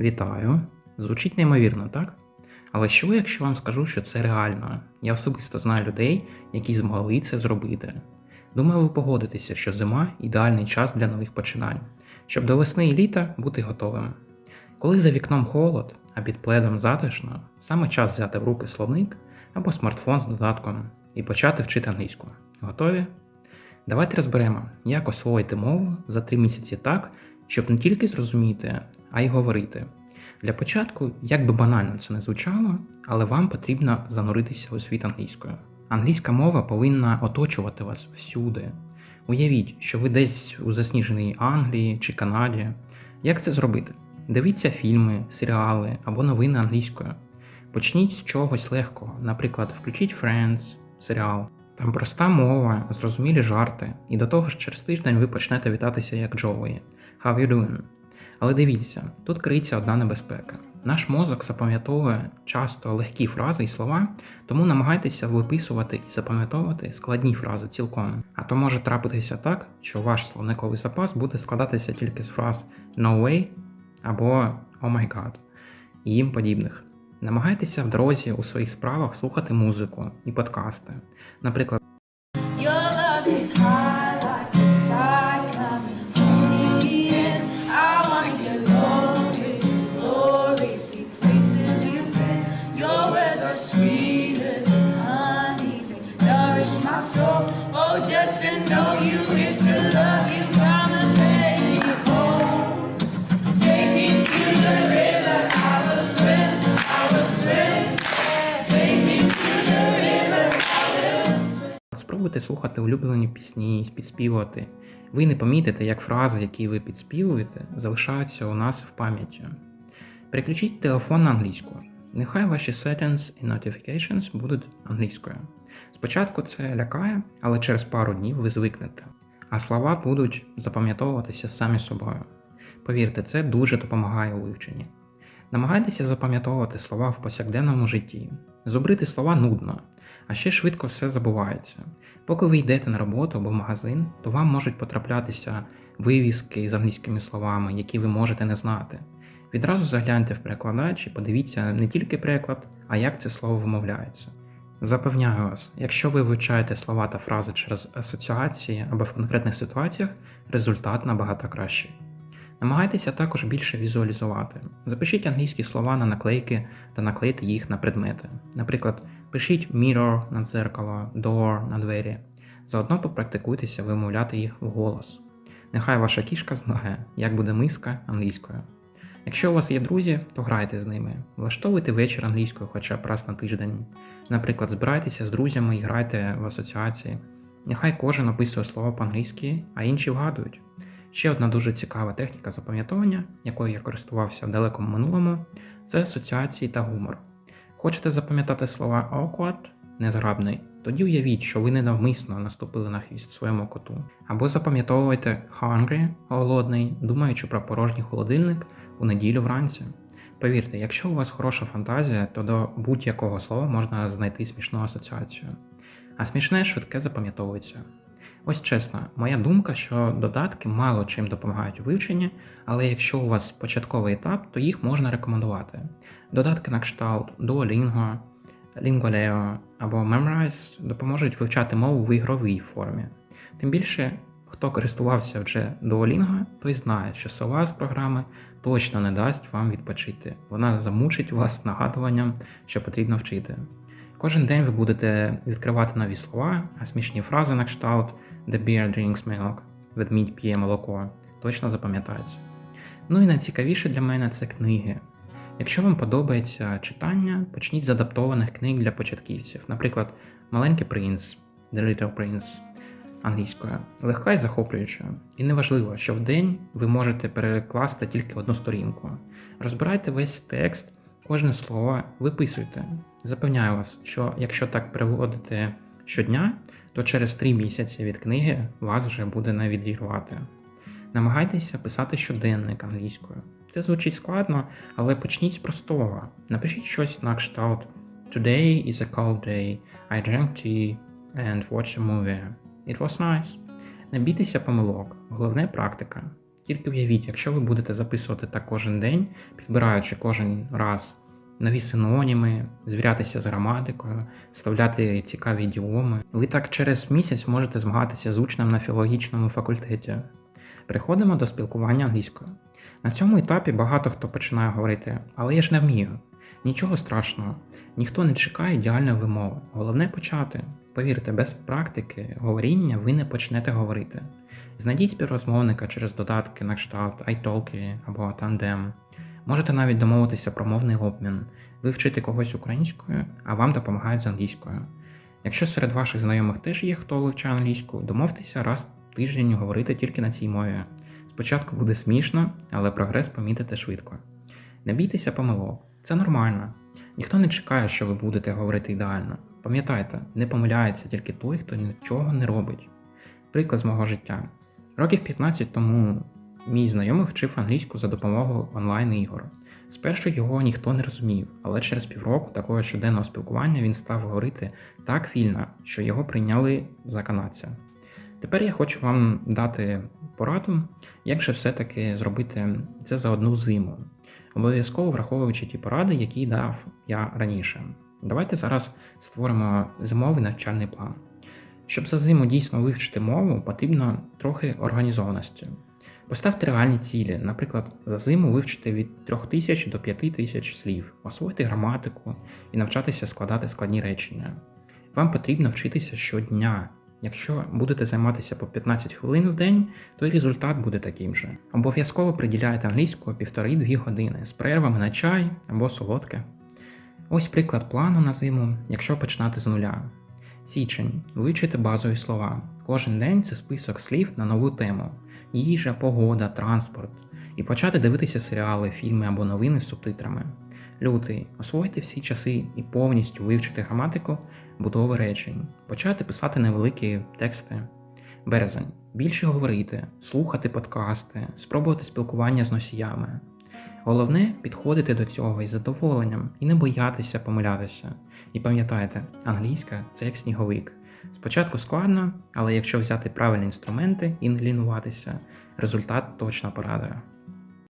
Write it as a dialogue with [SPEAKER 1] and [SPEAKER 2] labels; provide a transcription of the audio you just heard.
[SPEAKER 1] Вітаю. Звучить неймовірно, так? Але що, якщо вам скажу, що це реально? Я особисто знаю людей, які змогли це зробити. Думаю, ви погодитеся, що зима ідеальний час для нових починань, щоб до весни і літа бути готовим. Коли за вікном холод, а під пледом затишно, саме час взяти в руки словник або смартфон з додатком і почати вчити англійську. Готові? Давайте розберемо, як освоїти мову за три місяці так, щоб не тільки зрозуміти, а й говорити. Для початку, як би банально це не звучало, але вам потрібно зануритися у світ англійською. Англійська мова повинна оточувати вас всюди. Уявіть, що ви десь у засніженій Англії чи Канаді. Як це зробити? Дивіться фільми, серіали або новини англійською. Почніть з чогось легкого, наприклад, включіть Friends, серіал. Там проста мова, зрозумілі жарти, і до того ж через тиждень ви почнете вітатися як Джоуї. How you doing? Але дивіться, тут криється одна небезпека. Наш мозок запам'ятовує часто легкі фрази і слова, тому намагайтеся виписувати і запам'ятовувати складні фрази цілком. А то може трапитися так, що ваш словниковий запас буде складатися тільки з фраз no way або oh my god і їм подібних. Намагайтеся в дорозі у своїх справах слухати музику і подкасти. Наприклад,
[SPEAKER 2] Oh, just to know you is to love you.
[SPEAKER 1] Спробуйте слухати улюблені пісні, підспівувати. Ви не помітите, як фрази, які ви підспівуєте, залишаються у нас в пам'яті. Переключіть телефон на англійську. Нехай ваші settings і notifications будуть англійською. Спочатку це лякає, але через пару днів ви звикнете, а слова будуть запам'ятовуватися самі собою. Повірте, це дуже допомагає у вивченні. Намагайтеся запам'ятовувати слова в повсякденному житті. Зубрити слова нудно, а ще швидко все забувається. Поки ви йдете на роботу або в магазин, то вам можуть потраплятися вивіски з англійськими словами, які ви можете не знати. Відразу загляньте в перекладач і подивіться не тільки переклад, а як це слово вимовляється. Запевняю вас, якщо ви вивчаєте слова та фрази через асоціації або в конкретних ситуаціях, результат набагато кращий. Намагайтеся також більше візуалізувати. Запишіть англійські слова на наклейки та наклейте їх на предмети. Наприклад, пишіть mirror на дзеркало, door на двері. Заодно попрактикуйтеся вимовляти їх вголос. Нехай ваша кішка знає, як буде миска англійською. Якщо у вас є друзі, то грайте з ними. Влаштовуйте вечір англійською хоча б раз на тиждень. Наприклад, збирайтеся з друзями і грайте в асоціації. Нехай кожен описує слово по-англійськи, а інші вгадують. Ще одна дуже цікава техніка запам'ятовування, якою я користувався в далекому минулому, це асоціації та гумор. Хочете запам'ятати слова awkward, незграбний, тоді уявіть, що ви ненавмисно наступили на хвіст своєму коту. Або запам'ятовуйте hungry, голодний, думаючи про порожній холодильник у неділю вранці. Повірте, якщо у вас хороша фантазія, то до будь-якого слова можна знайти смішну асоціацію. А смішне швидке запам'ятовується. Ось чесно, моя думка, що додатки мало чим допомагають у вивченні, але якщо у вас початковий етап, то їх можна рекомендувати. Додатки на кшталт Duolingo, Lingualeo або Memrise допоможуть вивчати мову в ігровій формі. Тим більше, хто користувався вже Duolingo, той знає, що сова з програми точно не дасть вам відпочити. Вона замучить вас нагадуванням, що потрібно вчити. Кожен день ви будете відкривати нові слова, а смішні фрази на кшталт The bear drinks milk, ведмідь п'є молоко, точно запам'ятаються. Ну і найцікавіше для мене це книги. Якщо вам подобається читання, почніть з адаптованих книг для початківців, наприклад, Маленький принц, The Little Prince англійською, легка і захоплююча. І неважливо, що в день ви можете перекласти тільки одну сторінку. Розбирайте весь текст, кожне слово виписуйте. Запевняю вас, що якщо так переводити щодня, то через 3 місяці від книги вас вже буде не відірвати. Намагайтеся писати щоденник англійською. Це звучить складно, але почніть з простого. Напишіть щось на кшталт Today is a cold day. I drank tea and watched a movie. It was nice. Не бійтеся помилок, головне практика. Тільки уявіть, якщо ви будете записувати так кожен день, підбираючи кожен раз нові синоніми, звірятися з граматикою, вставляти цікаві ідіоми, ви так через місяць можете змагатися з учнем на філологічному факультеті. Переходимо до спілкування англійською. На цьому етапі багато хто починає говорити, але я ж не вмію. Нічого страшного, ніхто не чекає ідеальної вимови. Головне почати. Повірте, без практики говоріння ви не почнете говорити. Знайдіть співрозмовника через додатки на кшталт iTalki або Tandem. Можете навіть домовитися про мовний обмін, ви вчите когось українською, а вам допомагають з англійською. Якщо серед ваших знайомих теж є хто вивчає англійську, домовтеся раз в тиждень говорити тільки на цій мові. Спочатку буде смішно, але прогрес помітите швидко. Не бійтеся помилок, це нормально. Ніхто не чекає, що ви будете говорити ідеально. Пам'ятайте, не помиляється тільки той, хто нічого не робить. Приклад з мого життя. Років 15 тому мій знайомий вчив англійську за допомогою онлайн-ігор. Спершу його ніхто не розумів, але через півроку такого щоденного спілкування він став говорити так вільно, що його прийняли за канадця. Тепер я хочу вам дати пораду, як же все-таки зробити це за одну зиму, обов'язково враховуючи ті поради, які дав я раніше. Давайте зараз створимо зимовий навчальний план. Щоб за зиму дійсно вивчити мову, потрібно трохи організованості. Поставте реальні цілі, наприклад, за зиму вивчити від 3000 до 5000 слів, освоїти граматику і навчатися складати складні речення. Вам потрібно вчитися щодня. Якщо будете займатися по 15 хвилин в день, то і результат буде таким же. Обов'язково приділяйте англійську 1,5-2 години з перервами на чай або солодке. Ось приклад плану на зиму, якщо починати з нуля. Січень. Вивчити базові слова. Кожен день це список слів на нову тему: їжа, погода, транспорт. І почати дивитися серіали, фільми або новини з субтитрами. Лютий. Освоїти всі часи і повністю вивчити граматику будови речень, почати писати невеликі тексти. Березень. Більше говорити, слухати подкасти, спробувати спілкування з носіями. Головне підходити до цього із задоволенням і не боятися помилятися. І пам'ятайте, англійська це як сніговик. Спочатку складно, але якщо взяти правильні інструменти і не лінуватися, результат точно порадує.